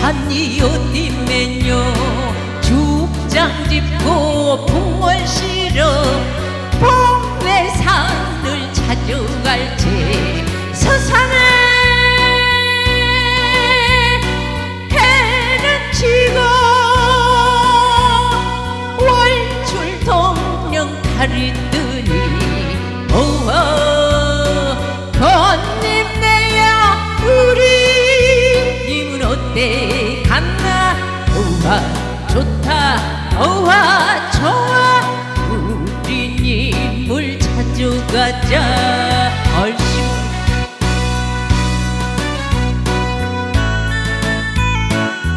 산이 어디면요. 죽장 짚고 풍월 실어 봉배산을 찾아갈지 서산에 해는 지고 월출 동령 달이 뜨니 오호 좋다. 좋아 좋아. 우린 힘을 찾아가자. 얼씨